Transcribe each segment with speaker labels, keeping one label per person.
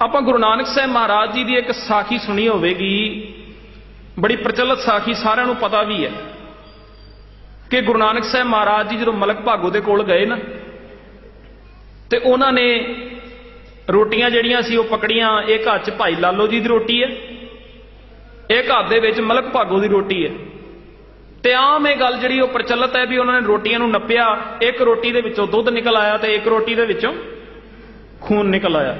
Speaker 1: ਆਪਾਂ ਗੁਰੂ ਨਾਨਕ ਸਾਹਿਬ ਮਹਾਰਾਜ ਜੀ ਦੀ ਇੱਕ ਸਾਖੀ ਸੁਣੀ ਹੋਵੇਗੀ। ਬੜੀ ਪ੍ਰਚਲਿਤ ਸਾਖੀ, ਸਾਰਿਆਂ ਨੂੰ ਪਤਾ ਵੀ ਹੈ ਕਿ ਗੁਰੂ ਨਾਨਕ ਸਾਹਿਬ ਮਹਾਰਾਜ ਜੀ ਜਦੋਂ ਮਲਕ ਭਾਗੋ ਦੇ ਕੋਲ ਗਏ ਨਾ, ਤੇ ਉਹਨਾਂ ਨੇ ਰੋਟੀਆਂ ਜਿਹੜੀਆਂ ਸੀ ਉਹ ਪਕੜੀਆਂ। ਇੱਕ ਹੱਥ 'ਚ ਭਾਈ ਲਾਲੋ ਜੀ ਦੀ ਰੋਟੀ ਹੈ ਇੱਕ ਹੱਥ ਦੇ ਵਿੱਚ ਮਲਕ ਭਾਗੋ ਦੀ ਰੋਟੀ ਹੈ। ਤੇ ਆਮ ਇਹ ਗੱਲ ਜਿਹੜੀ ਉਹ ਪ੍ਰਚਲਿਤ ਹੈ ਵੀ ਉਹਨਾਂ ਨੇ ਰੋਟੀਆਂ ਨੂੰ ਨੱਪਿਆ, ਇੱਕ ਰੋਟੀ ਦੇ ਵਿੱਚੋਂ ਦੁੱਧ ਨਿਕਲ ਆਇਆ ਤੇ ਇੱਕ ਰੋਟੀ ਦੇ ਵਿੱਚੋਂ ਖੂਨ ਨਿਕਲ ਆਇਆ।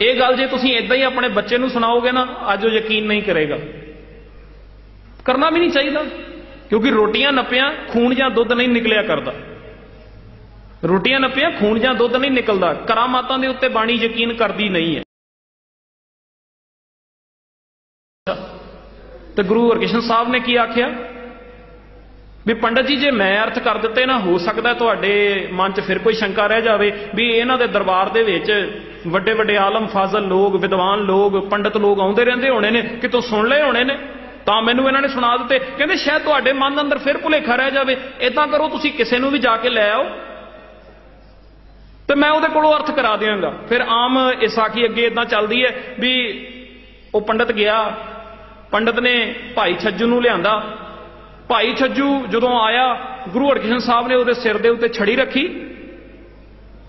Speaker 1: ਇਹ ਗੱਲ ਜੇ ਤੁਸੀਂ ਇਦਾਂ ਹੀ ਆਪਣੇ ਬੱਚੇ ਨੂੰ ਸੁਣਾਓਗੇ ਨਾ, ਅੱਜ ਉਹ ਯਕੀਨ ਨਹੀਂ ਕਰੇਗਾ। ਕਰਨਾ ਵੀ ਨਹੀਂ ਚਾਹੀਦਾ, ਕਿਉਂਕਿ ਰੋਟੀਆਂ ਨੱਪਿਆਂ ਖੂਨ ਜਾਂ ਦੁੱਧ ਨਹੀਂ ਨਿਕਲਿਆ ਕਰਦਾ। ਰੋਟੀਆਂ ਨੱਪਿਆਂ ਖੂਨ ਜਾਂ ਦੁੱਧ ਨਹੀਂ ਨਿਕਲਦਾ ਕਰਾਮਾਤਾਂ ਦੇ ਉੱਤੇ ਬਾਣੀ ਯਕੀਨ ਕਰਦੀ ਨਹੀਂ ਹੈ। ਤੇ ਗੁਰੂ ਹਰਕ੍ਰਿਸ਼ਨ ਸਾਹਿਬ ਨੇ ਕੀ ਆਖਿਆ? ਵੀ ਪੰਡਤ ਜੀ, ਜੇ ਮੈਂ ਅਰਥ ਕਰ ਦਿੱਤੇ ਨਾ, ਹੋ ਸਕਦਾ ਤੁਹਾਡੇ ਮਨ 'ਚ ਫਿਰ ਕੋਈ ਸ਼ੰਕਾ ਰਹਿ ਜਾਵੇ ਵੀ ਇਹਨਾਂ ਦੇ ਦਰਬਾਰ ਦੇ ਵਿੱਚ ਵੱਡੇ ਵੱਡੇ ਆਲਮ ਫਾਜ਼ਲ ਲੋਕ, ਵਿਦਵਾਨ ਲੋਕ, ਪੰਡਤ ਲੋਕ ਆਉਂਦੇ ਰਹਿੰਦੇ ਹੋਣੇ ਨੇ, ਕਿਤੋਂ ਸੁਣ ਲਏ ਹੋਣੇ ਨੇ? ਤਾਂ ਮੈਨੂੰ ਇਹਨਾਂ ਨੇ ਸੁਣਾ ਦਿੱਤੇ। ਕਹਿੰਦੇ, ਸ਼ਾਇਦ ਤੁਹਾਡੇ ਮਨ ਅੰਦਰ ਫਿਰ ਭੁਲੇਖਾ ਰਹਿ ਜਾਵੇ। ਇਦਾਂ ਕਰੋ, ਤੁਸੀਂ ਕਿਸੇ ਨੂੰ ਵੀ ਜਾ ਕੇ ਲੈ ਆਓ। ਤੇ ਮੈਂ ਉਹਦੇ ਕੋਲੋਂ ਅਰਥ ਕਰਾ ਦਿਆਂਗਾ। ਫਿਰ ਆਮ ਇਹ ਸਾਖੀ ਅੱਗੇ ਇਦਾਂ ਚੱਲਦੀ ਹੈ ਵੀ ਉਹ ਪੰਡਤ ਗਿਆ। ਪੰਡਤ ਨੇ ਭਾਈ ਛੱਜੂ ਨੂੰ ਲਿਆਂਦਾ। ਭਾਈ ਛੱਜੂ ਜਦੋਂ ਆਇਆ, ਗੁਰੂ ਹਰਕ੍ਰਿਸ਼ਨ ਸਾਹਿਬ ਨੇ ਉਹਦੇ ਸਿਰ ਦੇ ਉੱਤੇ ਛੜੀ ਰੱਖੀ।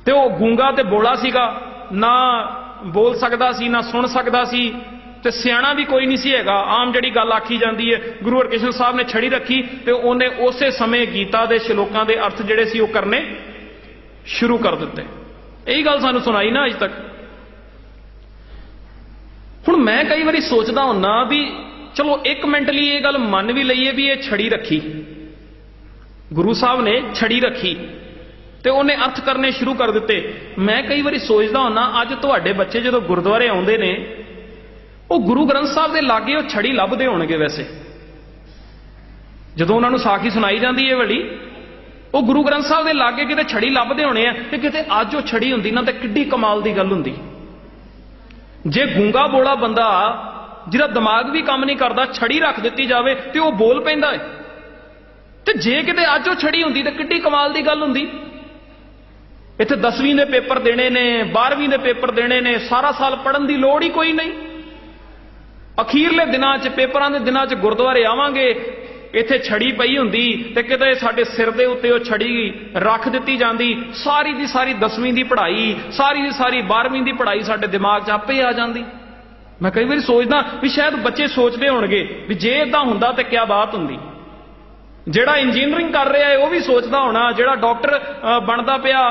Speaker 1: ਤੇ ਉਹ ਗੂੰਗਾ ਤੇ ਬੋਲਾ ਸੀਗਾ। ਨਾ ਬੋਲ ਸਕਦਾ ਸੀ, ਨਾ ਸੁਣ ਸਕਦਾ ਸੀ ਤੇ ਸਿਆਣਾ ਵੀ ਕੋਈ ਨਹੀਂ ਸੀ ਹੈਗਾ। ਆਮ ਜਿਹੜੀ ਗੱਲ ਆਖੀ ਜਾਂਦੀ ਹੈ, ਗੁਰੂ ਹਰਕ੍ਰਿਸ਼ਨ ਸਾਹਿਬ ਨੇ ਛੜੀ ਰੱਖੀ ਤੇ ਉਹਨੇ ਉਸੇ ਸਮੇਂ ਗੀਤਾ ਦੇ ਸ਼ਲੋਕਾਂ ਦੇ ਅਰਥ ਜਿਹੜੇ ਸੀ ਉਹ ਕਰਨੇ ਸ਼ੁਰੂ ਕਰ ਦਿੱਤੇ। ਇਹੀ ਗੱਲ ਸਾਨੂੰ ਸੁਣਾਈ ਨਾ ਅਜ ਤੱਕ। ਹੁਣ ਮੈਂ ਕਈ ਵਾਰੀ ਸੋਚਦਾ ਹੁੰਨਾ ਵੀ ਚਲੋ 1 ਮਿੰਟ ਲਈ ਇਹ ਗੱਲ ਮੰਨ ਵੀ ਲਈਏ ਵੀ ਇਹ ਛੜੀ ਰੱਖੀ। ਗੁਰੂ ਸਾਹਿਬ ਨੇ ਛੜੀ ਰੱਖੀ। ਤੇ ਉਹਨੇ ਅਰਥ ਕਰਨੇ ਸ਼ੁਰੂ ਕਰ ਦਿੱਤੇ। ਮੈਂ ਕਈ ਵਾਰੀ ਸੋਚਦਾ ਹੁੰਨਾ, ਅੱਜ ਤੁਹਾਡੇ ਬੱਚੇ ਜਦੋਂ ਗੁਰਦੁਆਰੇ ਆਉਂਦੇ ਨੇ, ਉਹ ਗੁਰੂ ਗ੍ਰੰਥ ਸਾਹਿਬ ਦੇ ਲਾਗੇ ਉਹ ਛੜੀ ਲੱਭਦੇ ਹੋਣਗੇ ਵੈਸੇ। ਜਦੋਂ ਉਹਨਾਂ ਨੂੰ ਸਾਖੀ ਸੁਣਾਈ ਜਾਂਦੀ ਹੈ ਵੜੀ ਉਹ ਗੁਰੂ ਗ੍ਰੰਥ ਸਾਹਿਬ ਦੇ ਲਾਗੇ ਕਿਤੇ ਛੜੀ ਲੱਭਦੇ ਹੋਣੇ ਆ ਤੇ ਕਿਤੇ ਅੱਜ ਉਹ ਛੜੀ ਹੁੰਦੀ ਨਾ ਤਾਂ ਕਿੱਡੀ ਕਮਾਲ ਦੀ ਗੱਲ ਹੁੰਦੀ। ਜੇ ਗੂੰਗਾ ਬੋਲਾ ਬੰਦਾ ਜਿਹਦਾ ਦਿਮਾਗ ਵੀ ਕੰਮ ਨਹੀਂ ਕਰਦਾ, ਛੜੀ ਰੱਖ ਦਿੱਤੀ ਜਾਵੇ ਤੇ ਉਹ ਬੋਲ ਪੈਂਦਾ ਹੈ ਤੇ ਜੇ ਕਿਤੇ ਅੱਜ ਉਹ ਛੜੀ ਹੁੰਦੀ ਤਾਂ ਕਿੱਡੀ ਕਮਾਲ ਦੀ ਗੱਲ ਹੁੰਦੀ। ਇੱਥੇ 10ਵੀਂ ਦੇ ਪੇਪਰ ਦੇਣੇ ਨੇ 12ਵੀਂ ਦੇ ਪੇਪਰ ਦੇਣੇ ਨੇ, ਸਾਰਾ ਸਾਲ ਪੜਨ ਦੀ ਲੋੜ ਹੀ ਕੋਈ ਨਹੀਂ। ਅਖੀਰਲੇ ਦਿਨਾਂ 'ਚ, ਪੇਪਰਾਂ ਦੇ ਦਿਨਾਂ 'ਚ ਗੁਰਦੁਆਰੇ ਆਵਾਂਗੇ, ਇੱਥੇ ਛੜੀ ਪਈ ਹੁੰਦੀ ਤੇ ਕਿਤੇ ਸਾਡੇ ਸਿਰ ਦੇ ਉੱਤੇ ਉਹ ਛੜੀ ਰੱਖ ਦਿੱਤੀ ਜਾਂਦੀ। ਸਾਰੀ ਦੀ ਸਾਰੀ 10ਵੀਂ ਦੀ ਪੜ੍ਹਾਈ, ਸਾਰੀ ਦੀ ਸਾਰੀ 12ਵੀਂ ਦੀ ਪੜ੍ਹਾਈ ਸਾਡੇ ਦਿਮਾਗ 'ਚ ਆਪੇ ਆ ਜਾਂਦੀ। ਮੈਂ ਕਈ ਵਾਰੀ ਸੋਚਦਾ ਵੀ ਸ਼ਾਇਦ ਬੱਚੇ ਸੋਚਦੇ ਹੋਣਗੇ ਵੀ ਜੇ ਇਦਾਂ ਹੁੰਦਾ ਤੇ ਕੀ ਬਾਤ ਹੁੰਦੀ। ਜਿਹੜਾ ਇੰਜੀਨੀਅਰਿੰਗ ਕਰ ਰਿਹਾ ਹੈ ਉਹ ਵੀ ਸੋਚਦਾ ਹੋਣਾ, ਜਿਹੜਾ ਡਾਕਟਰ ਬਣਦਾ ਪਿਆ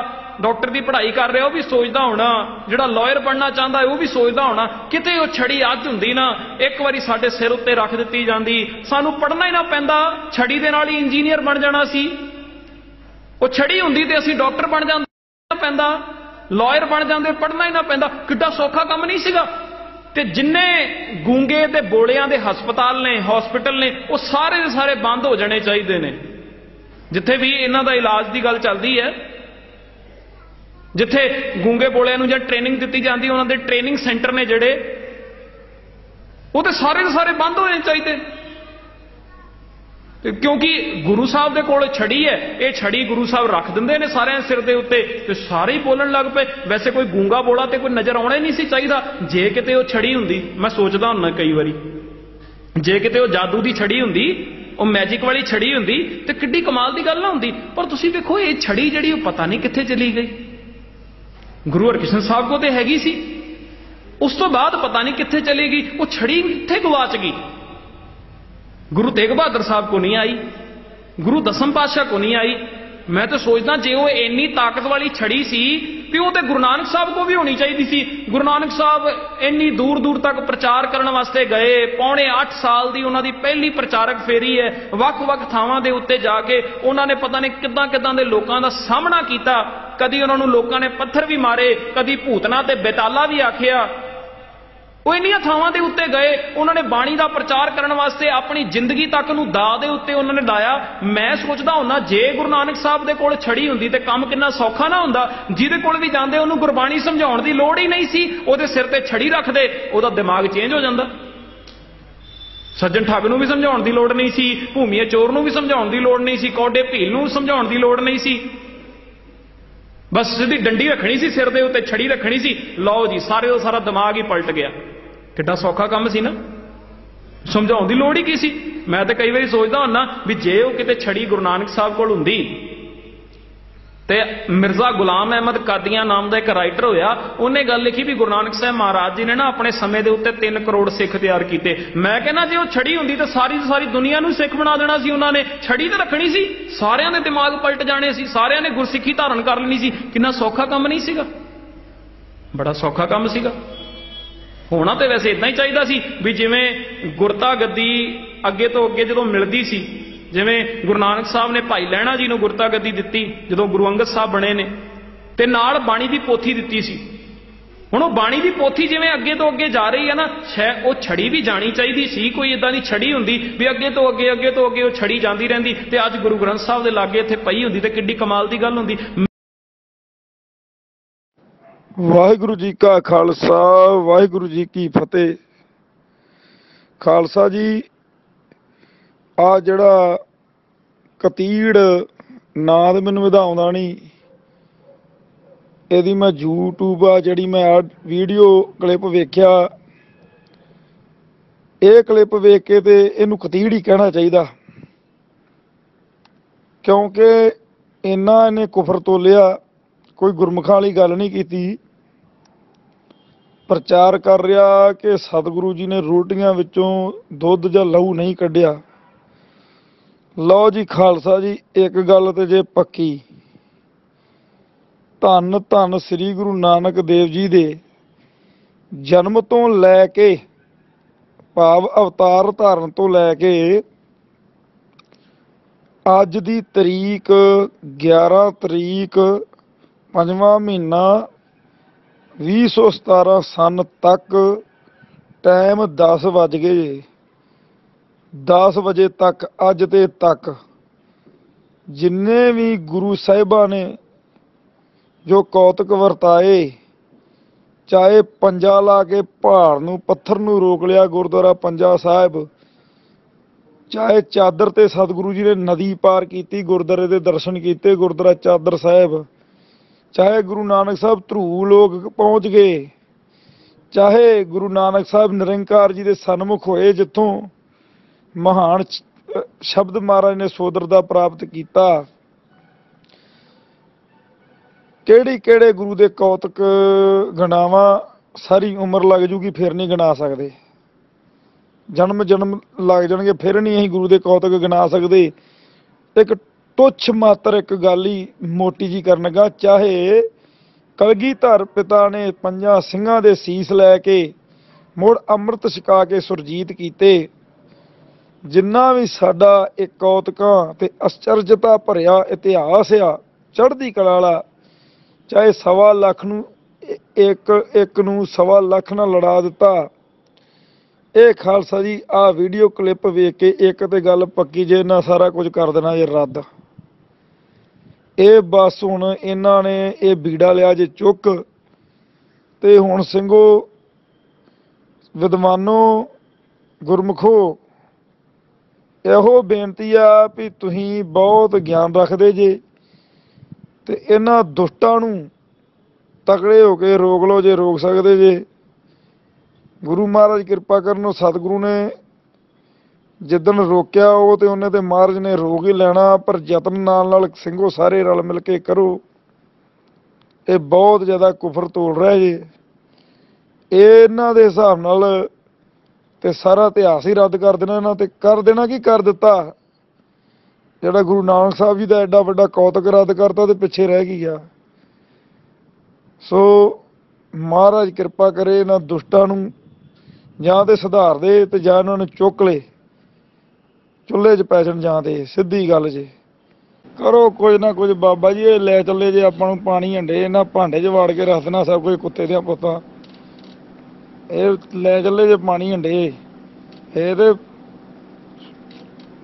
Speaker 1: ਡਾਕਟਰ ਦੀ ਪੜ੍ਹਾਈ ਕਰ ਰਿਹਾ, ਉਹ ਵੀ ਸੋਚਦਾ ਹੋਣਾ। ਜਿਹੜਾ ਲਾਇਰ ਬਣਨਾ ਚਾਹੁੰਦਾ ਉਹ ਵੀ ਸੋਚਦਾ ਹੋਣਾ। ਕਿਤੇ ਉਹ ਛੜੀ ਅੱਜ ਹੁੰਦੀ ਨਾ, ਇੱਕ ਵਾਰੀ ਸਾਡੇ ਸਿਰ ਉੱਤੇ ਰੱਖ ਦਿੱਤੀ ਜਾਂਦੀ। ਸਾਨੂੰ ਪੜ੍ਹਨਾ ਹੀ ਨਾ ਪੈਂਦਾ। ਛੜੀ ਦੇ ਨਾਲ ਹੀ ਇੰਜੀਨੀਅਰ ਬਣ ਜਾਣਾ ਸੀ। ਉਹ ਛੜੀ ਹੁੰਦੀ ਤੇ ਅਸੀਂ ਡਾਕਟਰ ਬਣ ਜਾਂਦੇ ਪੈਂਦਾ। ਲਾਇਰ ਬਣ ਜਾਂਦੇ, ਪੜ੍ਹਨਾ ਹੀ ਨਾ ਪੈਂਦਾ। ਕਿੱਡਾ ਸੌਖਾ ਕੰਮ ਨਹੀਂ ਸੀਗਾ। ਤੇ ਜਿੰਨੇ ਗੂੰਗੇ ਤੇ ਬੋਲਿਆਂ ਦੇ ਹਸਪਤਾਲ ਨੇ ਹਸਪੀਟਲ ਨੇ, ਉਹ ਸਾਰੇ ਦੇ ਸਾਰੇ ਬੰਦ ਹੋ ਜਾਣੇ ਚਾਹੀਦੇ ਨੇ। ਜਿੱਥੇ ਵੀ ਇਹਨਾਂ ਦਾ ਇਲਾਜ ਦੀ ਗੱਲ ਚੱਲਦੀ ਹੈ ਜਿੱਥੇ ਗੂੰਗੇ ਬੋਲਿਆਂ ਨੂੰ ਜਾਂ ਟ੍ਰੇਨਿੰਗ ਦਿੱਤੀ ਜਾਂਦੀ, ਉਹਨਾਂ ਦੇ ਟ੍ਰੇਨਿੰਗ ਸੈਂਟਰ ਨੇ ਜਿਹੜੇ, ਉਹ ਤੇ ਸਾਰੇ ਦੇ ਸਾਰੇ ਬੰਦ ਹੋਣੇ ਚਾਹੀਦੇ। ਕਿਉਂਕਿ ਗੁਰੂ ਸਾਹਿਬ ਦੇ ਕੋਲ ਛੜੀ ਹੈ, ਇਹ ਛੜੀ ਗੁਰੂ ਸਾਹਿਬ ਰੱਖ ਦਿੰਦੇ ਨੇ ਸਾਰਿਆਂ ਸਿਰ ਦੇ ਉੱਤੇ ਤੇ ਸਾਰੇ ਹੀ ਬੋਲਣ ਲੱਗ ਪਏ। ਵੈਸੇ ਕੋਈ ਗੂੰਗਾ ਬੋਲਾ ਤੇ ਕੋਈ ਨਜ਼ਰ ਆਉਣਾ ਹੀ ਨਹੀਂ ਸੀ ਚਾਹੀਦਾ। ਜੇ ਕਿਤੇ ਉਹ ਛੜੀ ਹੁੰਦੀ, ਮੈਂ ਸੋਚਦਾ ਹੁੰਦਾ ਕਈ ਵਾਰੀ, ਜੇ ਕਿਤੇ ਉਹ ਜਾਦੂ ਦੀ ਛੜੀ ਹੁੰਦੀ, ਉਹ ਮੈਜਿਕ ਵਾਲੀ ਛੜੀ ਹੁੰਦੀ, ਤੇ ਕਿੱਡੀ ਕਮਾਲ ਦੀ ਗੱਲ ਨਾ ਹੁੰਦੀ। ਪਰ ਤੁਸੀਂ ਵੇਖੋ, ਇਹ ਛੜੀ ਜਿਹੜੀ ਉਹ ਪਤਾ ਨਹੀਂ ਕਿੱਥੇ ਚਲੀ ਗਈ। ਗੁਰੂ ਹਰਕ੍ਰਿਸ਼ਨ ਸਾਹਿਬ ਕੋ ਤੇ ਹੈਗੀ ਸੀ। ਉਸ ਤੋਂ ਬਾਅਦ ਪਤਾ ਨਹੀਂ ਕਿੱਥੇ ਚਲੀ ਗਈ। ਉਹ ਛੜੀ ਕਿੱਥੇ ਗਵਾਚ ਗਈ? ਗੁਰੂ ਤੇਗ ਬਹਾਦਰ ਸਾਹਿਬ ਕੋ ਨਹੀਂ ਆਈ। ਗੁਰੂ ਦਸਮ ਪਾਤਸ਼ਾਹ ਕੋ ਨਹੀਂ ਆਈ। ਮੈਂ ਤਾਂ ਸੋਚਦਾ ਜੇ ਉਹ ਇੰਨੀ ਤਾਕਤ ਵਾਲੀ ਛੜੀ ਸੀ ਤੇ ਉਹ ਤੇ ਗੁਰੂ ਨਾਨਕ ਸਾਹਿਬ ਕੋ ਵੀ ਹੋਣੀ ਚਾਹੀਦੀ ਸੀ। ਗੁਰੂ ਨਾਨਕ ਸਾਹਿਬ ਇੰਨੀ ਦੂਰ ਦੂਰ ਤੱਕ ਪ੍ਰਚਾਰ ਕਰਨ ਵਾਸਤੇ ਗਏ। ਪੌਣੇ 8 ਸਾਲ ਦੀ ਉਹਨਾਂ ਦੀ ਪਹਿਲੀ ਪ੍ਰਚਾਰਕ ਫੇਰੀ ਹੈ। ਵੱਖ-ਵੱਖ ਥਾਵਾਂ ਦੇ ਉੱਤੇ ਜਾ ਕੇ ਉਹਨਾਂ ਨੇ ਪਤਾ ਨਹੀਂ ਕਿੱਦਾਂ ਕਿੱਦਾਂ ਦੇ ਲੋਕਾਂ ਦਾ ਸਾਹਮਣਾ ਕੀਤਾ। ਕਦੀ ਉਹਨਾਂ ਨੂੰ ਲੋਕਾਂ ਨੇ ਪੱਥਰ ਵੀ ਮਾਰੇ, ਕਦੀ ਭੂਤਨਾ ਤੇ ਬੇਤਾਲਾ ਵੀ ਆਖਿਆ। ਉਹ ਇੰਨੀਆਂ ਥਾਵਾਂ ਦੇ ਉੱਤੇ ਗਏ, ਉਹਨਾਂ ਨੇ ਬਾਣੀ ਦਾ ਪ੍ਰਚਾਰ ਕਰਨ ਵਾਸਤੇ ਆਪਣੀ ਜ਼ਿੰਦਗੀ ਤੱਕ ਨੂੰ ਦਾ ਦੇ ਉੱਤੇ ਉਹਨਾਂ ਨੇ ਲਾਇਆ। ਮੈਂ ਸੋਚਦਾ ਹੁੰਨਾ, ਜੇ ਗੁਰੂ ਨਾਨਕ ਸਾਹਿਬ ਦੇ ਕੋਲ ਛੜੀ ਹੁੰਦੀ ਤੇ ਕੰਮ ਕਿੰਨਾ ਸੌਖਾ ਨਾ ਹੁੰਦਾ, ਜਿਹਦੇ ਕੋਲ ਵੀ ਜਾਂਦੇ ਉਹਨੂੰ ਗੁਰਬਾਣੀ ਸਮਝਾਉਣ ਦੀ ਲੋੜ ਹੀ ਨਹੀਂ ਸੀ, ਉਹਦੇ ਸਿਰ ਤੇ ਛੜੀ ਰੱਖਦੇ, ਉਹਦਾ ਦਿਮਾਗ ਚੇਂਜ ਹੋ ਜਾਂਦਾ। ਸੱਜਣ ਠੱਗ ਨੂੰ ਵੀ ਸਮਝਾਉਣ ਦੀ ਲੋੜ ਨਹੀਂ ਸੀ ਭੂਮੀਏ ਚੋਰ ਨੂੰ ਵੀ ਸਮਝਾਉਣ ਦੀ ਲੋੜ ਨਹੀਂ ਸੀ, ਕੌਡੇ ਭੀਲ ਨੂੰ ਸਮਝਾਉਣ ਦੀ ਲੋੜ ਨਹੀਂ ਸੀ। ਬਸ ਸਿੱਧੀ ਡੰਡੀ ਰੱਖਣੀ ਸੀ ਸਿਰ ਦੇ ਉੱਤੇ, ਛੜੀ ਰੱਖਣੀ ਸੀ। ਲਓ ਜੀ, ਸਾਰੇ ਦਾ ਸਾਰਾ ਦਿਮਾਗ ਹੀ ਪਲਟ ਗਿਆ। ਕਿੱਡਾ ਸੌਖਾ ਕੰਮ ਸੀ ਨਾ। ਸਮਝਾਉਣ ਦੀ ਲੋੜ ਹੀ ਕੀ ਸੀ? ਮੈਂ ਤਾਂ ਕਈ ਵਾਰੀ ਸੋਚਦਾ ਹੁੰਦਾ ਵੀ ਜੇ ਉਹ ਕਿਤੇ ਛੜੀ ਗੁਰੂ ਨਾਨਕ ਸਾਹਿਬ ਕੋਲ ਹੁੰਦੀ ਤੇ ਮਿਰਜ਼ਾ ਗੁਲਾਮ ਅਹਿਮਦ ਕਾਦੀਆਂ ਨਾਮ ਦਾ ਇੱਕ ਰਾਈਟਰ ਹੋਇਆ, ਉਹਨੇ ਗੱਲ ਲਿਖੀ ਵੀ ਗੁਰੂ ਨਾਨਕ ਸਾਹਿਬ ਮਹਾਰਾਜ ਜੀ ਨੇ ਨਾ ਆਪਣੇ ਸਮੇਂ ਦੇ ਉੱਤੇ 3 ਕਰੋੜ ਸਿੱਖ ਤਿਆਰ ਕੀਤੇ। ਮੈਂ ਕਹਿੰਦਾ ਜੇ ਉਹ ਛੜੀ ਹੁੰਦੀ ਤਾਂ ਸਾਰੀ ਦੀ ਸਾਰੀ ਦੁਨੀਆ ਨੂੰ ਸਿੱਖ ਬਣਾ ਦੇਣਾ ਸੀ ਉਹਨਾਂ ਨੇ। ਛੜੀ ਤਾਂ ਰੱਖਣੀ ਸੀ। ਸਾਰਿਆਂ ਦੇ ਦਿਮਾਗ ਪਲਟ ਜਾਣੇ ਸੀ। ਸਾਰਿਆਂ ਨੇ ਗੁਰਸਿੱਖੀ ਧਾਰਨ ਕਰ ਲੈਣੀ ਸੀ। ਕਿੰਨਾ ਸੌਖਾ ਕੰਮ ਨਹੀਂ ਸੀਗਾ? ਬੜਾ ਸੌਖਾ ਕੰਮ ਸੀਗਾ। ਹੋਣਾ ਤੇ ਵੈਸੇ ਇਦਾਂ ਹੀ ਚਾਹੀਦਾ ਸੀ ਵੀ ਜਿਵੇਂ ਗੁਰਤਾ ਗੱਦੀ ਅੱਗੇ ਤੋਂ ਅੱਗੇ ਜਦੋਂ ਮਿਲਦੀ ਸੀ ਜਿਵੇਂ ਗੁਰੂ ਨਾਨਕ ਸਾਹਿਬ ਨੇ ਭਾਈ ਲਹਿਣਾ ਜੀ ਨੂੰ ਗੁਰਤਾ ਗੱਦੀ ਦਿੱਤੀ, ਜਦੋਂ ਗੁਰੂ ਅੰਗਦ ਸਾਹਿਬ ਬਣੇ ਨੇ, ਤੇ ਨਾਲ ਬਾਣੀ ਦੀ ਪੋਥੀ ਦਿੱਤੀ ਸੀ। ਹੁਣ ਉਹ ਬਾਣੀ ਦੀ ਪੋਥੀ ਜਿਵੇਂ ਅੱਗੇ ਤੋਂ ਅੱਗੇ ਜਾ ਰਹੀ ਹੈ ਨਾ ਛੈ ਉਹ ਛੜੀ ਵੀ ਜਾਣੀ ਚਾਹੀਦੀ ਸੀ, ਕੋਈ ਇਦਾਂ ਦੀ ਛੜੀ ਹੁੰਦੀ ਵੀ ਅੱਗੇ ਤੋਂ ਅੱਗੇ ਅੱਗੇ ਤੋਂ ਅੱਗੇ ਉਹ ਛੜੀ ਜਾਂਦੀ ਰਹਿੰਦੀ, ਤੇ ਅੱਜ ਗੁਰੂ ਗ੍ਰੰਥ ਸਾਹਿਬ ਦੇ ਲਾਗੇ ਇੱਥੇ ਪਈ ਹੁੰਦੀ ਤੇ ਕਿੱਡੀ ਕਮਾਲ ਦੀ ਗੱਲ ਹੁੰਦੀ।
Speaker 2: ਵਾਹਿਗੁਰੂ ਜੀ ਕਾ ਖਾਲਸਾ, ਵਾਹਿਗੁਰੂ ਜੀ ਕੀ ਫਤਿਹ। ਖਾਲਸਾ ਜੀ ਆ ਜਿਹੜਾ ਕਤੀੜ ਨਾਂ ਤੇ ਮੈਨੂੰ ਵਧਾਉਂਦਾ ਨਹੀਂ ਇਹਦੀ ਮੈਂ YouTube ਆ, ਜਿਹੜੀ ਮੈਂ ਆ ਵੀਡੀਓ ਕਲਿੱਪ ਵੇਖਿਆ, ਇਹ ਕਲਿੱਪ ਵੇਖ ਕੇ ਤੇ ਇਹਨੂੰ ਕਤੀੜ ਹੀ ਕਹਿਣਾ ਚਾਹੀਦਾ। ਕਿਉਂਕਿ ਇੰਨਾ ਇਹਨੇ ਕੁਫਰ ਤੋਲਿਆ, ਕੋਈ ਗੁਰਮੁਖਾਂ ਵਾਲੀ ਗੱਲ ਨਹੀਂ ਕੀਤੀ। ਪ੍ਰਚਾਰ ਕਰ ਰਿਹਾ ਕਿ ਸਤਿਗੁਰੂ ਜੀ ਨੇ ਰੋਟੀਆਂ ਵਿੱਚੋਂ ਦੁੱਧ ਜਾਂ ਲਹੂ ਨਹੀਂ ਕੱਢਿਆ। ਲਓ ਜੀ ਖਾਲਸਾ ਜੀ, ਇੱਕ ਗੱਲ ਤੇ ਜੇ ਪੱਕੀ। ਧੰਨ ਧੰਨ ਸ੍ਰੀ ਗੁਰੂ ਨਾਨਕ ਦੇਵ ਜੀ ਦੇ ਜਨਮ ਤੋਂ ਲੈ ਕੇ, ਭਾਵ ਅਵਤਾਰ ਧਾਰਨ ਤੋਂ ਲੈ ਕੇ ਅੱਜ ਦੀ ਤਰੀਕ 11 ਤਰੀਕ ਪੰਜਵਾਂ ਮਹੀਨਾ 2017 ਸਨ ਤੱਕ, ਟਾਈਮ 10 ਵੱਜ ਗਏ। ਜੀ 10 ਵਜੇ ਤੱਕ, ਅੱਜ ਦੇ ਤੱਕ, ਜਿੰਨੇ ਵੀ ਗੁਰੂ ਸਾਹਿਬਾਂ ਨੇ ਜੋ ਕੌਤਕ ਵਰਤਾਏ, ਚਾਹੇ ਪੰਜਾ ਲਾ ਕੇ ਪਹਾੜ ਨੂੰ, ਪੱਥਰ ਨੂੰ ਰੋਕ ਲਿਆ ਗੁਰਦੁਆਰਾ ਪੰਜਾ ਸਾਹਿਬ, ਚਾਹੇ ਚਾਦਰ ਤੇ ਸਤਿਗੁਰੂ ਜੀ ਨੇ ਨਦੀ ਪਾਰ ਕੀਤੀ, ਗੁਰਦੁਆਰੇ ਦੇ ਦਰਸ਼ਨ ਕੀਤੇ, ਗੁਰਦੁਆਰਾ ਚਾਦਰ ਸਾਹਿਬ, ਚਾਹੇ ਗੁਰੂ ਨਾਨਕ ਸਾਹਿਬ ਧਰੂ ਲੋਕ ਪਹੁੰਚ ਗਏ, ਚਾਹੇ ਗੁਰੂ ਨਾਨਕ ਸਾਹਿਬ ਨਿਰੰਕਾਰ ਜੀ ਦੇ ਸਨਮੁਖ ਹੋਏ ਜਿੱਥੋਂ ਮਹਾਨ ਸ਼ਬਦ ਮਹਾਰਾਜ ਨੇ ਸੋਦਰ ਦਾ ਪ੍ਰਾਪਤ ਕੀਤਾ। ਕਿਹੜੀ ਕਿਹੜੇ ਗੁਰੂ ਦੇ ਕੌਤਕ ਗਣਾਵਾਂ ਸਾਰੀ ਉਮਰ ਲੱਗ ਜੂਗੀ, ਫਿਰ ਨਹੀਂ ਗਣਾ ਸਕਦੇ। ਜਨਮ ਜਨਮ ਲੱਗ ਜਾਣਗੇ, ਫਿਰ ਨਹੀਂ ਅਸੀਂ ਗੁਰੂ ਦੇ ਕੌਤਕ ਗਣਾ ਸਕਦੇ। ਇੱਕ ਤੁੱਛ ਮਾਤਰ ਇੱਕ ਗੱਲ ਹੀ ਮੋਟੀ ਜੀ ਕਰਨ ਲੱਗਾ, ਚਾਹੇ ਕਲਗੀਧਰ ਪਿਤਾ ਨੇ ਪੰਜਾਂ ਸਿੰਘਾਂ ਦੇ ਸੀਸ ਲੈ ਕੇ ਮੁੜ ਅੰਮ੍ਰਿਤ ਛਕਾ ਕੇ ਸੁਰਜੀਤ ਕੀਤੇ। ਜਿੰਨਾ ਵੀ ਸਾਡਾ ਇਹ ਕੌਤਕਾਂ ਤੇ ਅਚਰਜਤਾ ਭਰਿਆ ਇਤਿਹਾਸ ਆ, ਚੜ੍ਹਦੀ ਕਲਾ ਵਾਲਾ, ਚਾਹੇ ਸਵਾ ਲੱਖ ਨੂੰ ਇੱਕ ਇੱਕ ਨੂੰ ਸਵਾ ਲੱਖ ਨਾਲ ਲੜਾ ਦਿੱਤਾ। ਇਹ ਖਾਲਸਾ ਜੀ, ਆ ਵੀਡੀਓ ਕਲਿੱਪ ਵੇਖ ਕੇ ਇੱਕ ਤੇ ਗੱਲ ਪੱਕੀ ਜੇ ਨਾ ਸਾਰਾ ਕੁਝ ਕਰ ਦੇਣਾ ਜੇ ਰੱਦ। ਇਹ ਬਸ ਹੁਣ ਇਹਨਾਂ ਨੇ ਇਹ ਬੀੜਾ ਲਿਆ ਜੇ ਚੁੱਕ। ਤੇ ਹੁਣ ਸਿੰਘੋ, ਵਿਦਵਾਨੋ, ਗੁਰਮੁਖੋ ਇਹੋ ਬੇਨਤੀ ਆ ਵੀ ਤੁਸੀਂ ਬਹੁਤ ਗਿਆਨ ਰੱਖਦੇ ਜੇ ਤੇ ਇਹਨਾਂ ਦੁਸ਼ਟਾਂ ਨੂੰ ਤਕੜੇ ਹੋ ਕੇ ਰੋਕ ਲਓ ਜੇ ਰੋਕ ਸਕਦੇ ਜੇ। ਗੁਰੂ ਮਹਾਰਾਜ ਕਿਰਪਾ ਕਰਨ ਸਤਿਗੁਰੂ ਨੇ ਜਿੱਦਣ ਰੋਕਿਆ, ਉਹ ਤੇ ਉਹਨੇ ਤੇ ਮਹਾਰਾਜ ਨੇ ਰੋਕ ਹੀ ਲੈਣਾ, ਪਰ ਯਤਨ ਨਾਲ ਨਾਲ ਸਿੰਘੋ ਸਾਰੇ ਰਲ ਮਿਲ ਕੇ ਕਰੋ। ਇਹ ਬਹੁਤ ਜ਼ਿਆਦਾ ਕੁਫਰ ਤੋੜ ਰਿਹਾ ਜੇ। ਇਹਨਾਂ ਦੇ ਹਿਸਾਬ ਨਾਲ ਤੇ ਸਾਰਾ ਇਤਿਹਾਸ ਹੀ ਰੱਦ ਕਰ ਦੇਣਾ ਇਹਨਾਂ ਤੇ। ਕਰ ਦੇਣਾ ਕੀ? ਕਰ ਦਿੱਤਾ। ਜਿਹੜਾ ਗੁਰੂ ਨਾਨਕ ਸਾਹਿਬ ਜੀ ਦਾ ਐਡਾ ਵੱਡਾ ਕੌਤਕ ਰੱਦ ਕਰਤਾ ਤੇ ਪਿੱਛੇ ਰਹਿ ਕੀ ਗਿਆ। ਸੋ ਮਹਾਰਾਜ ਕਿਰਪਾ ਕਰੇ ਇਹਨਾਂ ਦੁਸ਼ਟਾਂ ਨੂੰ ਜਾਂ ਤੇ ਸੁਧਾਰ ਦੇ ਤੇ ਜਾਂ ਇਹਨਾਂ ਨੂੰ ਚੁੱਕ ਲੇ। ਚੁੱਲ੍ਹੇ 'ਚ ਪੈ ਜਾਣ ਜਾਂ ਤੇ, ਸਿੱਧੀ ਗੱਲ ਜੇ। ਕਰੋ ਕੁਝ ਨਾ ਕੁਝ। ਬਾਬਾ ਜੀ, ਇਹ ਲੈ ਚੱਲੇ ਜੇ ਆਪਾਂ ਨੂੰ ਪਾਣੀ ਹੰਡੇ, ਇਹਨਾਂ ਭਾਂਡੇ 'ਚ ਵਾੜ ਕੇ ਰੱਖ ਦੇਣਾ ਸਭ ਕੁਝ, ਕੁੱਤੇ ਦੀਆਂ ਪੁੱਤਾਂ। ਇਹ ਲੈ ਚੱਲੇ ਜੇ ਪਾਣੀ ਹੰਡੇ। ਇਹ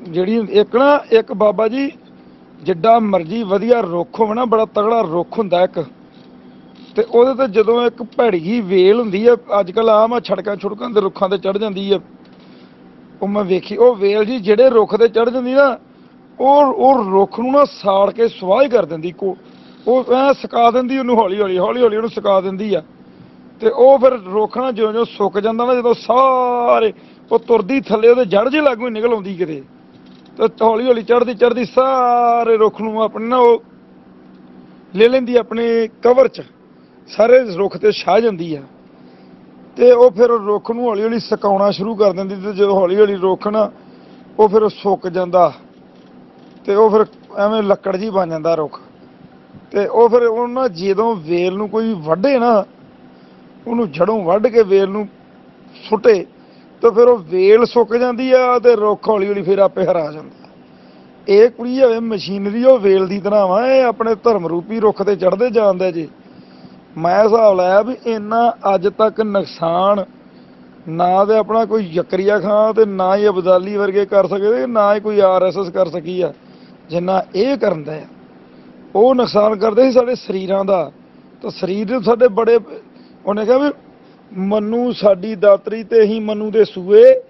Speaker 2: ਜਿਹੜੀ ਇੱਕ ਨਾ, ਇੱਕ ਬਾਬਾ ਜੀ ਜਿੱਡਾ ਮਰਜ਼ੀ ਵਧੀਆ ਰੁੱਖ ਹੋਵੇ ਨਾ, ਬੜਾ ਤਗੜਾ ਰੁੱਖ ਹੁੰਦਾ ਇੱਕ। ਤੇ ਉਹਦੇ ਤੇ ਜਦੋਂ ਇੱਕ ਭੈੜੀ ਵੇਲ ਹੁੰਦੀ ਆ ਅੱਜ ਕੱਲ ਆਮ ਆ ਛੜਕਾਂ ਛੁੜਕਾਂ ਦੇ ਰੁੱਖਾਂ ਤੇ ਚੜ ਜਾਂਦੀ ਆ। ਉਹ ਮੈਂ ਵੇਖੀ, ਉਹ ਵੇਲ ਜੀ ਜਿਹੜੇ ਰੁੱਖ ਤੇ ਚੜ ਜਾਂਦੀ ਨਾ, ਉਹ ਉਹ ਰੁੱਖ ਨੂੰ ਨਾ ਸਾੜ ਕੇ ਸਵਾਹ ਕਰ ਦਿੰਦੀ। ਕੋ ਉਹ ਐ ਸੁਕਾ ਦਿੰਦੀ, ਉਹਨੂੰ ਹੌਲੀ ਹੌਲੀ ਹੌਲੀ ਹੌਲੀ ਉਹਨੂੰ ਸੁਕਾ ਦਿੰਦੀ ਆ। ਤੇ ਉਹ ਫਿਰ ਰੋਖਣਾ ਜਿਉਂ ਜਿਉਂ ਸੁੱਕ ਜਾਂਦਾ ਨਾ ਜਦੋਂ ਸਾਰੇ ਉਹ ਤੁਰਦੀ ਥੱਲੇ ਉਹਦੇ ਜੜ ਜੇ ਲਾਗੂ ਨਿਕਲ ਆਉਂਦੀ ਕਿਤੇ। ਤੇ ਹੌਲੀ ਹੌਲੀ ਚੜਦੀ ਚੜਦੀ ਸਾਰੇ ਰੁੱਖ ਨੂੰ ਆਪਣੇ ਨਾ ਉਹ ਲੈ ਲੈਂਦੀ ਆਪਣੇ ਕਵਰ 'ਚ। ਸਾਰੇ ਰੁੱਖ ਤੇ ਛਾ ਜਾਂਦੀ ਆ। ਤੇ ਉਹ ਫਿਰ ਰੁੱਖ ਨੂੰ ਹੌਲੀ ਹੌਲੀ ਸੁਕਾਉਣਾ ਸ਼ੁਰੂ ਕਰ ਦਿੰਦੀ ਤੇ ਜਦੋਂ ਹੌਲੀ ਹੌਲੀ ਰੁੱਖ ਨਾ ਉਹ ਫਿਰ ਸੁੱਕ ਜਾਂਦਾ। ਤੇ ਉਹ ਫਿਰ ਐਵੇਂ ਲੱਕੜ ਜੀ ਬਣ ਜਾਂਦਾ ਰੁੱਖ। ਤੇ ਉਹ ਫਿਰ ਉਹਨਾਂ ਜਦੋਂ ਵੇਲ ਨੂੰ ਕੋਈ ਵੱਢੇ ਨਾ ਉਹਨੂੰ ਜੜੋਂ ਵੱਢ ਕੇ ਵੇਲ ਨੂੰ ਸੁੱਟੇ, ਤਾਂ ਫਿਰ ਉਹ ਵੇਲ ਸੁੱਕ ਜਾਂਦੀ ਆ ਤੇ ਰੁੱਖ ਹੌਲੀ ਹੌਲੀ ਫਿਰ ਆਪੇ ਹਰਾ ਜਾਂਦਾ। ਇਹ ਕੁੜੀ ਹੋਵੇ ਮਸ਼ੀਨਰੀ ਉਹ ਵੇਲ ਦੀ ਤਰ੍ਹਾਂ ਵਾ, ਇਹ ਆਪਣੇ ਧਰਮ ਰੂਪੀ ਰੁੱਖ ਤੇ ਚੜਦੇ ਜਾਂਦੇ ਜੀ। ਮੈਂ ਹਿਸਾਬ ਲਾਇਆ ਵੀ ਇੰਨਾ ਅੱਜ ਤੱਕ ਨੁਕਸਾਨ ਨਾ ਤੇ ਆਪਣਾ ਕੋਈ ਯਕਰੀਆ ਖਾਂ ਤੇ ਨਾ ਹੀ ਅਬਦਾਲੀ ਵਰਗੇ ਕਰ ਸਕਦੇ ਨਾ ਹੀ ਕੋਈ ਆਰਐਸਐਸ ਕਰ ਸਕੀ ਆ, ਜਿੰਨਾ ਇਹ ਕਰਦਾ ਆ। ਉਹ ਨੁਕਸਾਨ ਕਰਦੇ ਸੀ ਸਾਡੇ ਸਰੀਰਾਂ ਦਾ, ਤਾਂ ਸਰੀਰ ਸਾਡੇ ਬੜੇ ਉਹਨੇ ਕਿਹਾ ਵੀ ਮਨੂ ਸਾਡੀ ਦਾਤਰੀ ਤੇ ਹੀ ਮਨੂ ਦੇ ਸੂਏ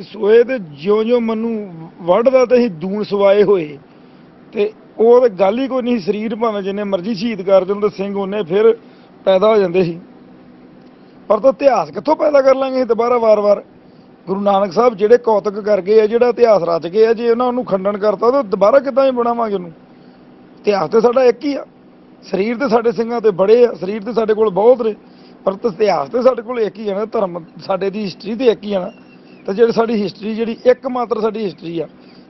Speaker 2: ਸੂਏ ਤੇ ਜਿਉਂ ਜਿਉਂ ਮਨੂ ਵੱਢਦਾ ਤੇ ਅਸੀਂ ਦੂਣ ਸਵਾਏ ਹੋਏ। ਤੇ ਉਹ ਤੇ ਗੱਲ ਹੀ ਕੋਈ ਨਹੀਂ ਸਰੀਰ ਭਾਵੇਂ ਜਿੰਨੇ ਮਰਜ਼ੀ ਸ਼ਹੀਦ ਕਰ ਦੇਣ ਤੇ ਸਿੰਘ ਉਹਨੇ ਫਿਰ ਪੈਦਾ ਹੋ ਜਾਂਦੇ ਸੀ। ਪਰ ਤਾਂ ਇਤਿਹਾਸ ਕਿੱਥੋਂ ਪੈਦਾ ਕਰ ਲਾਂਗੇ ਅਸੀਂ ਦੁਬਾਰਾ ਵਾਰ-ਵਾਰ? ਗੁਰੂ ਨਾਨਕ ਸਾਹਿਬ ਜਿਹੜੇ ਕੌਤਕ ਕਰ ਗਏ ਆ, ਜਿਹੜਾ ਇਤਿਹਾਸ ਰਚ ਗਏ ਆ, ਜੇ ਉਹਨਾਂ ਨੂੰ ਖੰਡਨ ਕਰਤਾ ਤਾਂ ਦੁਬਾਰਾ ਕਿੱਦਾਂ ਹੀ ਬਣਾਵਾਂਗੇ ਉਹਨੂੰ? ਇਤਿਹਾਸ ਤੇ ਸਾਡਾ ਇੱਕ ਹੀ ਆ। ਸਰੀਰ ਤੇ ਸਾਡੇ ਸਿੰਘਾਂ ਤੇ ਬੜੇ ਆ, ਸਰੀਰ ਤੇ ਸਾਡੇ ਕੋਲ ਬਹੁਤ ਨੇ। ਪਰ ਇਤਿਹਾਸ ਤੇ ਸਾਡੇ ਕੋਲ ਇੱਕ ਹੀ ਹੈ ਨਾ, ਧਰਮ ਸਾਡੇ ਦੀ ਹਿਸਟਰੀ ਤੇ ਇੱਕ ਹੀ ਹੈ ਨਾ। ਤੇ ਜਿਹੜੀ ਸਾਡੀ ਹਿਸਟਰੀ ਜਿਹੜੀ ਇੱਕ ਮਾਤਰ ਸਾਡੀ ਹਿਸਟਰੀ ਆ।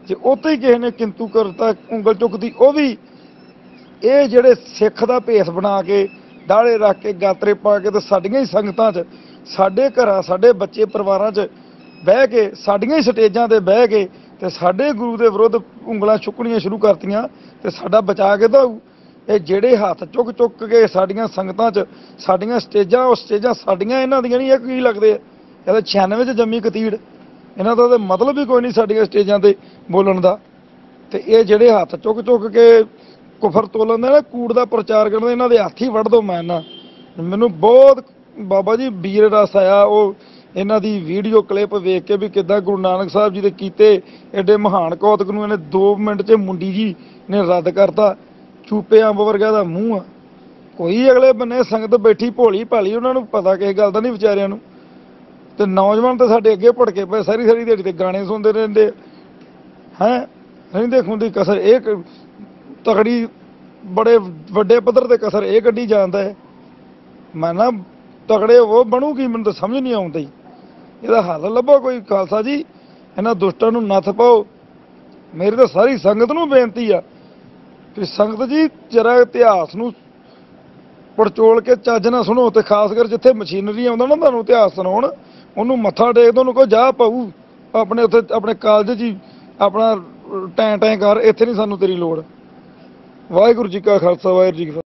Speaker 2: ਜੇ ਉੱਤੇ ਹੀ ਕਿਸੇ ਨੇ ਕਿੰਤੂ ਕਰਤਾ, ਉਂਗਲ ਚੁੱਕਦੀ ਉਹ ਵੀ ਇਹ ਜਿਹੜੇ ਸਿੱਖ ਦਾ ਭੇਸ ਬਣਾ ਕੇ, ਦਾੜੇ ਰੱਖ ਕੇ, ਗਾਤਰੇ ਪਾ ਕੇ ਤੇ ਸਾਡੀਆਂ ਹੀ ਸੰਗਤਾਂ 'ਚ, ਸਾਡੇ ਘਰਾਂ, ਸਾਡੇ ਬੱਚੇ ਪਰਿਵਾਰਾਂ 'ਚ ਬਹਿ ਕੇ, ਸਾਡੀਆਂ ਹੀ ਸਟੇਜਾਂ ਤੇ ਬਹਿ ਕੇ ਤੇ ਸਾਡੇ ਗੁਰੂ ਦੇ ਵਿਰੁੱਧ ਉਂਗਲਾਂ ਚੁੱਕਣੀਆਂ ਸ਼ੁਰੂ ਕਰਤੀਆਂ ਤੇ ਸਾਡਾ ਬਚਾ ਕੇ ਤਾਂ ਇਹ ਜਿਹੜੇ ਹੱਥ ਚੁੱਕ ਚੁੱਕ ਕੇ ਸਾਡੀਆਂ ਸੰਗਤਾਂ 'ਚ, ਸਾਡੀਆਂ ਸਟੇਜਾਂ, ਉਹ ਸਟੇਜਾਂ ਸਾਡੀਆਂ ਇਹਨਾਂ ਦੀਆਂ ਨਹੀਂ, ਇਹ ਕੀ ਲੱਗਦੇ ਆ? ਇਹ ਤਾਂ 96 'ਚ ਜੰਮੀ ਕਤੀੜ ਇਹਨਾਂ ਦਾ ਤਾਂ ਮਤਲਬ ਹੀ ਕੋਈ ਨਹੀਂ ਸਾਡੀਆਂ ਸਟੇਜਾਂ ਤੇ ਬੋਲਣ ਦਾ। ਤੇ ਇਹ ਜਿਹੜੇ ਹੱਥ ਚੁੱਕ ਚੁੱਕ ਕੇ ਕੁਫਰ ਤੋਲਣ ਦਾ ਨਾ, ਕੂੜ ਦਾ ਪ੍ਰਚਾਰ ਕਰਨ ਦਾ, ਇਹਨਾਂ ਦੇ ਹੱਥ ਹੀ ਵੱਢ ਦੋ ਮੈਂ ਨਾ। ਮੈਨੂੰ ਬਹੁਤ ਬਾਬਾ ਜੀ ਵੀਰ ਰਸ ਆਇਆ, ਉਹ ਇਹਨਾਂ ਦੀ ਵੀਡੀਓ ਕਲਿੱਪ ਵੇਖ ਕੇ ਵੀ ਕਿੱਦਾਂ ਗੁਰੂ ਨਾਨਕ ਸਾਹਿਬ ਜੀ ਦੇ ਕੀਤੇ, ਐਡੇ ਮਹਾਨ ਕੌਤਕ ਨੂੰ ਇਹਨੇ 2 ਮਿੰਟ 'ਚ ਮੁੰਡੀ ਜੀ ਨੇ ਰੱਦ ਕਰਤਾ। ਚੂਪੇ ਅੰਬ ਵਰਗਾ ਦਾ ਮੂੰਹ ਆ। ਕੋਈ ਅਗਲੇ ਬੰਨੇ ਸੰਗਤ ਬੈਠੀ ਭੋਲੀ ਭਾਲੀ, ਉਹਨਾਂ ਨੂੰ ਪਤਾ ਕਿਸੇ ਗੱਲ ਦਾ ਨਹੀਂ ਵਿਚਾਰਿਆਂ ਨੂੰ। ਤੇ ਨੌਜਵਾਨ ਤਾਂ ਸਾਡੇ ਅੱਗੇ ਭੜਕੇ ਪਏ, ਸਾਰੀ ਸਾਰੀ ਦਿਹਾੜੀ ਤੇ ਗਾਣੇ ਸੁਣਦੇ ਰਹਿੰਦੇ ਹੈ? ਰਹਿੰਦੇ ਖੁੰਦੀ ਕਸਰ, ਇਹ ਤਗੜੀ ਬੜੇ ਵੱਡੇ ਪੱਧਰ ਤੇ ਕਸਰ ਇਹ ਕੱਢੀ ਜਾਂਦਾ ਹੈ। ਮੈਂ ਨਾ ਤਗੜੇ ਉਹ ਬਣੂਗੀ ਮੈਨੂੰ ਤਾਂ ਸਮਝ ਨਹੀਂ ਆਉਂਦੀ। ਇਹਦਾ ਹੱਲ ਲੱਭੋ ਕੋਈ, ਖਾਲਸਾ ਜੀ। ਇਹਨਾਂ ਦੁਸ਼ਟਾਂ ਨੂੰ ਨੱਥ ਪਾਓ। ਮੇਰੀ ਤਾਂ ਸਾਰੀ ਸੰਗਤ ਨੂੰ ਬੇਨਤੀ ਆ। ਕਿ ਸੰਗਤ ਜੀ ਜਰਾ ਇਤਿਹਾਸ ਨੂੰ ਪੜਚੋਲ ਕੇ ਚੱਜ ਨਾ ਸੁਣੋ ਤੇ ਖਾਸ ਕਰ ਜਿੱਥੇ ਮਸ਼ੀਨਰੀ ਆਉਂਦਾ ਨਾ ਤੁਹਾਨੂੰ ਇਤਿਹਾਸ ਸੁਣਾਉਣ, ਉਹਨੂੰ ਮੱਥਾ ਟੇਕ ਦੋ, ਉਹਨੂੰ ਕੋ ਜਾ ਪਾਊ ਆਪਣੇ ਉੱਥੇ ਆਪਣੇ ਕਾਲਜ ਜੀ, ਆਪਣਾ ਟੈਂ ਟੈਂ ਕਰ, ਇੱਥੇ ਨਹੀਂ ਸਾਨੂੰ ਤੇਰੀ ਲੋੜ। ਵਾਹਿਗੁਰੂ ਜੀ ਕਾ ਖਾਲਸਾ, ਵਾਹਿਗੁਰੂ ਜੀ